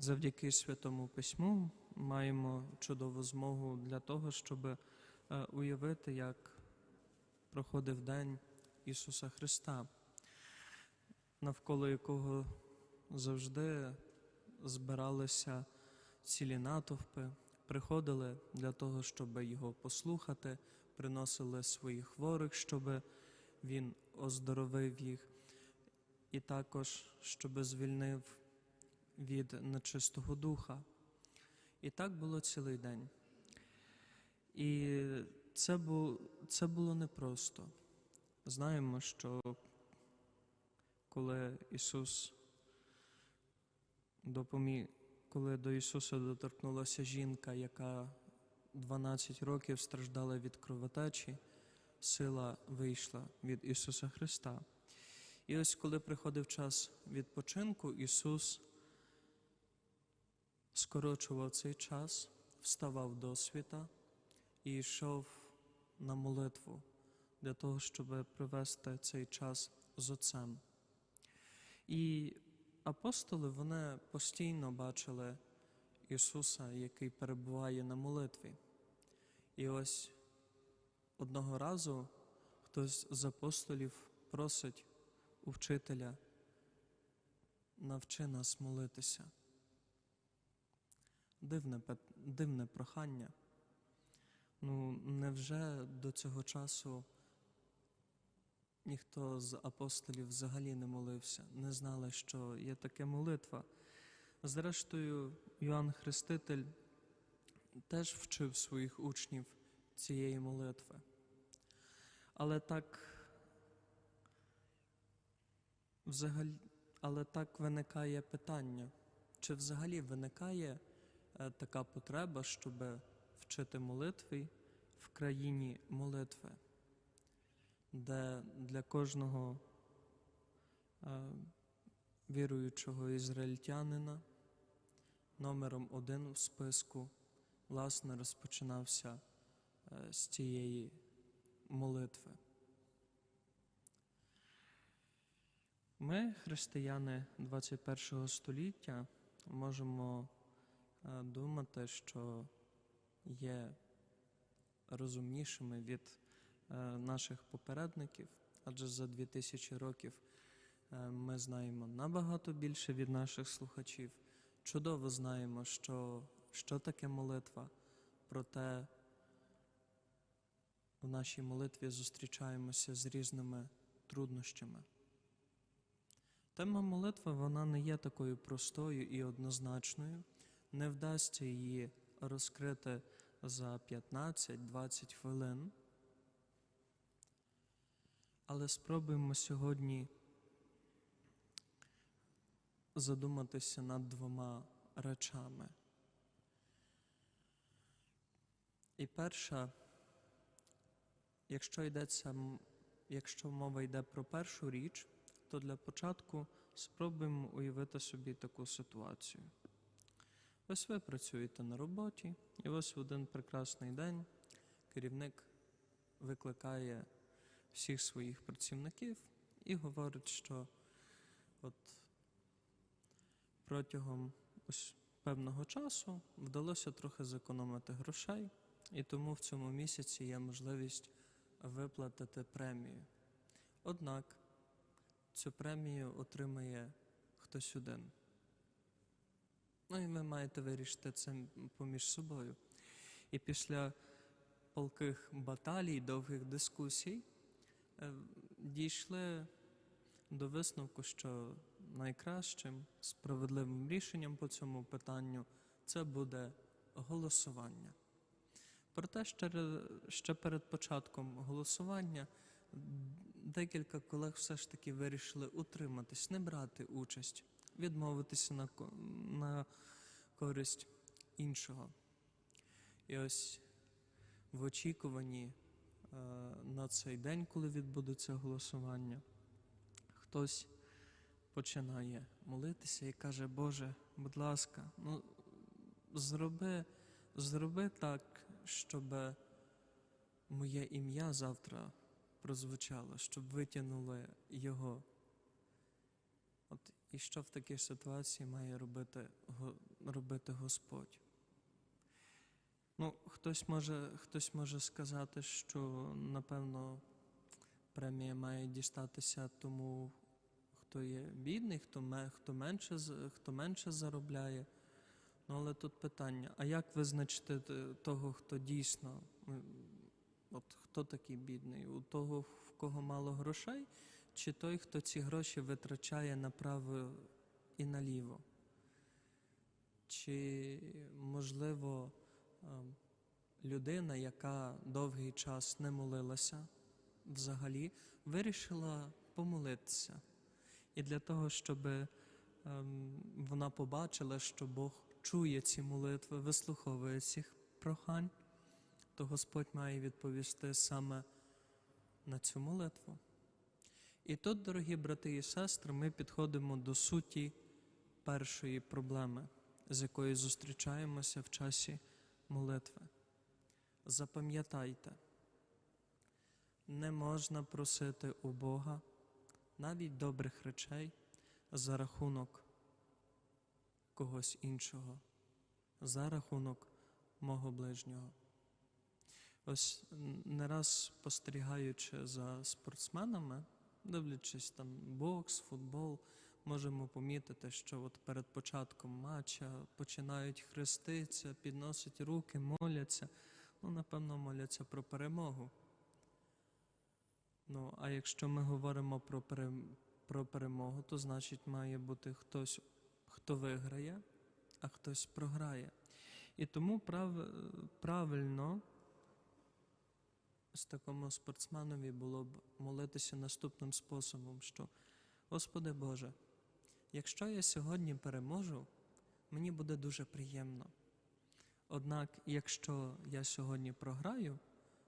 Завдяки Святому Письму маємо чудову змогу для того, щоб е, уявити, як проходив день Ісуса Христа, навколо якого завжди збиралися цілі натовпи, приходили для того, щоб його послухати, приносили своїх хворих, щоб він оздоровив їх, і також щоб звільнив від нечистого духа. І так було цілий день. І це було, це було непросто. Знаємо, що коли Ісус допоміг, коли до Ісуса доторкнулася жінка, яка 12 років страждала від кровотечі, сила вийшла від Ісуса Христа. І ось коли приходив час відпочинку, Ісус скорочував цей час, вставав до світа і йшов на молитву для того, щоб провести цей час з Отцем. І апостоли вони постійно бачили Ісуса, який перебуває на молитві. І ось одного разу хтось з апостолів просить у вчителя, навчи нас молитися. Дивне, дивне прохання. Ну, невже до цього часу ніхто з апостолів взагалі не молився, не знали, що є таке молитва? Зрештою, Йоанн Хреститель теж вчив своїх учнів цієї молитви. Але так, взагалі, але так виникає питання, чи взагалі виникає така потреба, щоб вчити молитви в країні молитви, де для кожного е, віруючого ізраїльтянина номером один в списку власне розпочинався е, з цієї молитви. Ми, християни 21 століття, можемо е, думати, що є розумнішими від е, наших попередників, адже за 2000 років е, ми знаємо набагато більше від наших слухачів. Чудово знаємо, що, що таке молитва, проте в нашій молитві зустрічаємося з різними труднощами. Тема молитви вона не є такою простою і однозначною, не вдасться її розкрити за 15-20 хвилин. Але спробуємо сьогодні задуматися над двома речами. І перша, якщо йдеться, якщо мова йде про першу річ, то для початку спробуємо уявити собі таку ситуацію. Ось ви працюєте на роботі, і ось в один прекрасний день керівник викликає всіх своїх працівників і говорить, що от протягом ось певного часу вдалося трохи зекономити грошей, і тому в цьому місяці є можливість виплатити премію. Однак цю премію отримає хтось один. Ну і ви маєте вирішити це поміж собою. І після палких баталій, довгих дискусій е, дійшли до висновку, що найкращим справедливим рішенням по цьому питанню це буде голосування. Проте ще перед початком голосування декілька колег все ж таки вирішили утриматись, не брати участь, відмовитися на, на користь іншого. І ось в очікуванні е, на цей день, коли відбудеться голосування, хтось починає молитися і каже, Боже, будь ласка, ну зроби, зроби так, щоб моє ім'я завтра прозвучало, щоб витягнули його. От І що в такій ситуації має робити, робити Господь? Ну, хтось може, хтось може сказати, що напевно премія має дістатися тому, хто є бідний, хто, хто, менше, хто менше заробляє. Ну, але тут питання: а як визначити того, хто дійсно, от хто такий бідний? У того, в кого мало грошей, чи той, хто ці гроші витрачає направо і наліво? Чи, можливо, ем, людина, яка довгий час не молилася взагалі, вирішила помолитися. І для того, щоб ем, вона побачила, що Бог чує ці молитви, вислуховує цих прохань, то Господь має відповісти саме на цю молитву. І тут, дорогі брати і сестри, ми підходимо до суті першої проблеми, з якою зустрічаємося в часі молитви. Запам'ятайте, не можна просити у Бога навіть добрих речей за рахунок когось іншого, за рахунок мого ближнього. Ось не раз спостерігаючи за спортсменами, дивлячись там бокс, футбол, можемо помітити, що от перед початком матча починають хреститися, підносять руки, моляться. Ну, напевно, моляться про перемогу. Ну, а якщо ми говоримо про, пере... про перемогу, то значить має бути хтось, хто виграє, а хтось програє. І тому прав... правильно з такому спортсменові було б молитися наступним способом, що Господи Боже, якщо я сьогодні переможу, мені буде дуже приємно. Однак, якщо я сьогодні програю,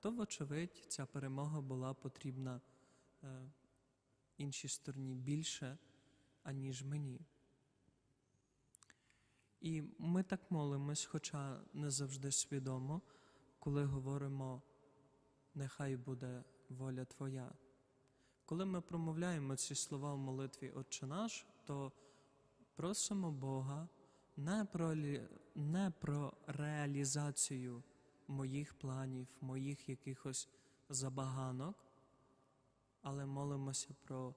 то, вочевидь, ця перемога була потрібна е, іншій стороні більше, аніж мені. І ми так молимось, хоча не завжди свідомо, коли говоримо нехай буде воля Твоя. Коли ми промовляємо ці слова в молитві Отче наш, то просимо Бога не про, не про реалізацію моїх планів, моїх якихось забаганок, але молимося про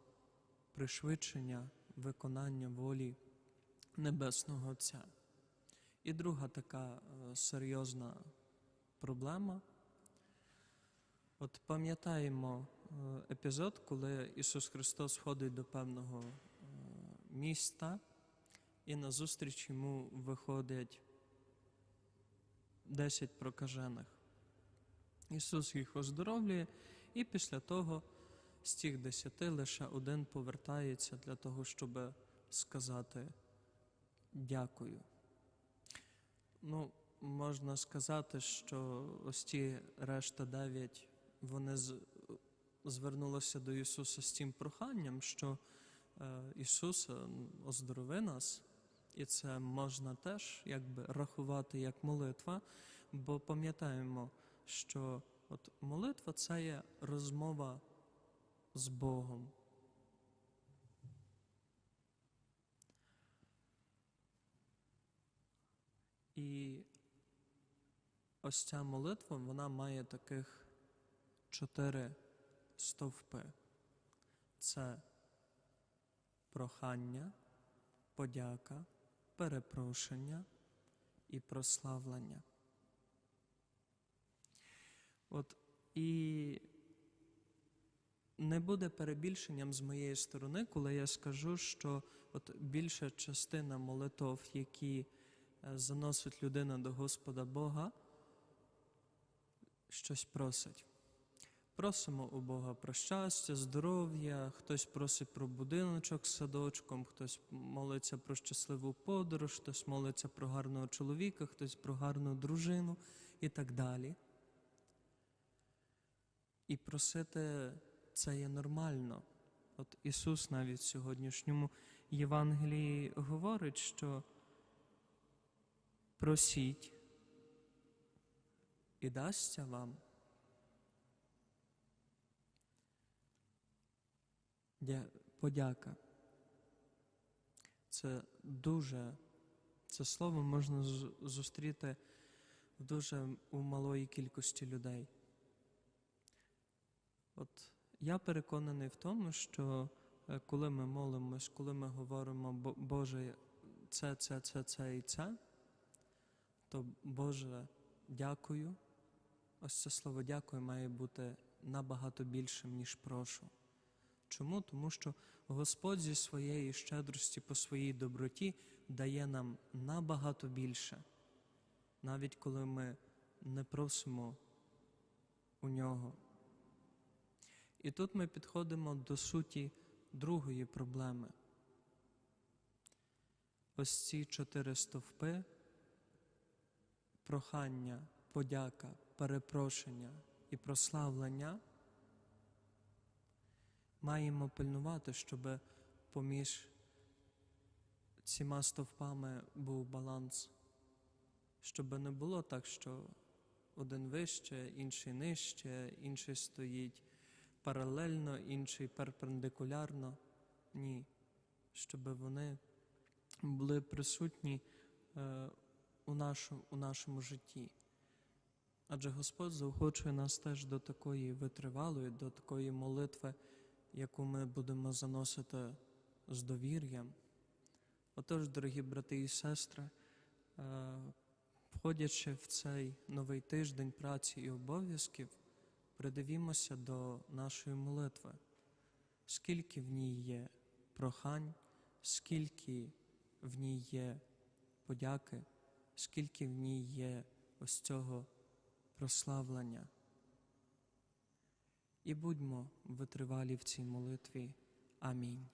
пришвидшення виконання волі Небесного Отця. І друга така е, серйозна проблема. От пам'ятаємо е, епізод, коли Ісус Христос входить до певного е, міста, і назустріч йому виходять 10 прокажених. Ісус їх оздоровлює, і після того з цих десяти лише один повертається для того, щоб сказати дякую. Ну, можна сказати, що ось ті решта дев'ять, вони звернулися до Ісуса з цим проханням, що е, Ісус е, оздорови нас, і це можна теж якби рахувати як молитва, бо пам'ятаємо, що от молитва це є розмова з Богом. І ось ця молитва, вона має таких чотири стовпи. Це прохання, подяка, перепрошення і прославлення. От і не буде перебільшенням з моєї сторони, коли я скажу, що от більша частина молитов, які е, заносить людина до Господа Бога, щось просить. Просимо у Бога про щастя, здоров'я, хтось просить про будиночок з садочком, хтось молиться про щасливу подорож, хтось молиться про гарного чоловіка, хтось про гарну дружину і так далі. І просити це є нормально. От Ісус навіть в сьогоднішньому Євангелії говорить, що просіть і дасться вам. Дя- Подяка. Це дуже, це слово можна зустріти в дуже у малої кількості людей. От я переконаний в тому, що е, коли ми молимось, коли ми говоримо Боже, це, це, це, це і це, то Боже, дякую. Ось це слово дякую має бути набагато більшим, ніж прошу. Чому? Тому що Господь зі своєї щедрості по своїй доброті дає нам набагато більше, навіть коли ми не просимо у нього. І тут ми підходимо до суті другої проблеми. Ось ці чотири стовпи прохання, подяка, перепрошення і прославлення маємо пильнувати, щоб поміж цими стовпами був баланс, щоб не було так, що один вище, інший нижче, інший стоїть паралельно, інший перпендикулярно. Ні, щоб вони були присутні е, у, нашу, у нашому житті. Адже Господь заохочує нас теж до такої витривалої, до такої молитви, яку ми будемо заносити з довір'ям. Отож, дорогі брати і сестри, е, входячи в цей новий тиждень праці і обов'язків, придивімося до нашої молитви, скільки в ній є прохань, скільки в ній є подяки, скільки в ній є ось цього прославлення. І будьмо витривалі в цій молитві. Амінь.